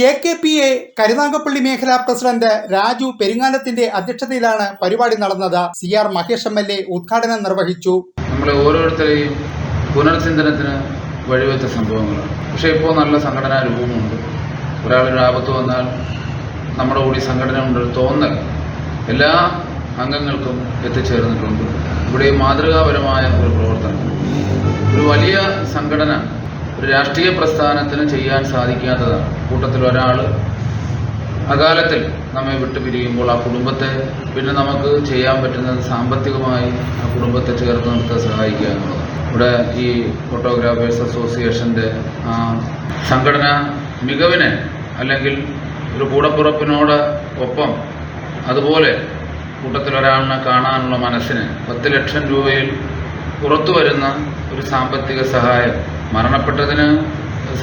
A K P A Karunagappally മേഖലാ president Raju പെരിങ്ങാലത്തിന്റെ അധ്യക്ഷതയിലാണ് പരിപാടി നടന്നത്. C R Mahesh M L A ഉദ്ഘാടനം നിർവഹിച്ചു. നമ്മളെ ഓരോരുത്തരെയും പുനർചിന്തനത്തിന് വഴിവെച്ച സംഭവങ്ങളാണ്. പക്ഷെ ഇപ്പോൾ നല്ല സംഘടനാ രൂപമുണ്ട്. ഒരാളൊരു ആപത്ത് വന്നാൽ നമ്മുടെ കൂടി സംഘടന ഉണ്ടൊരു തോന്നൽ എല്ലാ അംഗങ്ങൾക്കും എത്തിച്ചേർന്നിട്ടുണ്ട്. ഇവിടെ മാതൃകാപരമായ ഒരു പ്രവർത്തനം ഒരു വലിയ സംഘടന ഒരു രാഷ്ട്രീയ പ്രസ്ഥാനത്തിന് ചെയ്യാൻ സാധിക്കാത്തതാണ്. കൂട്ടത്തിൽ ഒരാൾ അകാലത്തിൽ നമ്മെ വിട്ടു പിരിയുമ്പോൾ ആ കുടുംബത്തെ പിന്നെ നമുക്ക് ചെയ്യാൻ പറ്റുന്നത് സാമ്പത്തികമായി ആ കുടുംബത്തെ ചേർത്ത് നിർത്താൻ സഹായിക്കുക എന്നുള്ളതാണ്. ഇവിടെ ഈ ഫോട്ടോഗ്രാഫേഴ്സ് അസോസിയേഷന്റെ ആ സംഘടന മികവിനെ അല്ലെങ്കിൽ ഒരു കൂടപ്പുറപ്പിനോട് ഒപ്പം അതുപോലെ കൂട്ടത്തിൽ ഒരാളിനെ കാണാനുള്ള മനസ്സിന് പത്ത് ലക്ഷം രൂപയിൽ പുറത്തു വരുന്ന ഒരു സാമ്പത്തിക സഹായം മരണപ്പെട്ടതിന്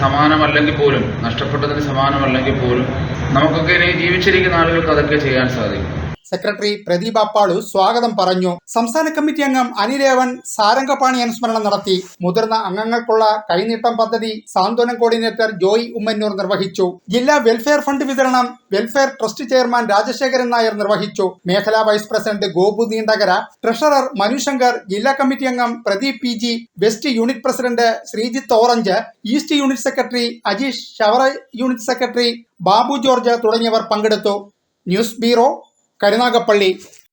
സമാനമല്ലെങ്കിൽ പോലും നഷ്ടപ്പെട്ടതിന് സമാനമല്ലെങ്കിൽ പോലും നമുക്കൊക്കെ ഇനി ജീവിച്ചിരിക്കുന്ന ആളുകൾക്ക് അതൊക്കെ ചെയ്യാൻ സാധിക്കും. സെക്രട്ടറി പ്രദീപ് അപ്പാളു സ്വാഗതം പറഞ്ഞു. സംസ്ഥാന കമ്മിറ്റി അംഗം അനിരേവൻ സാരംഗപാണി അനുസ്മരണം നടത്തി. മുതിർന്ന അംഗങ്ങൾക്കുള്ള കൈനീട്ടം പദ്ധതി സാന്ത്വനം കോർഡിനേറ്റർ ജോയ് ഉമ്മന്നൂർ നിർവഹിച്ചു. ജില്ലാ വെൽഫെയർ ഫണ്ട് വിതരണം welfare trust chairman Rajasekharan Nair നിർവഹിച്ചു. മേഖലാ vice president Gopu Neendakara treasurer Manushankar ജില്ലാ കമ്മിറ്റി അംഗം Pradeep P G west unit president Sreejith orange east unit secretary Ajeesh Chavara unit secretary Babu George തുടങ്ങിയവർ പങ്കെടുത്തു. News bureau Karunagappally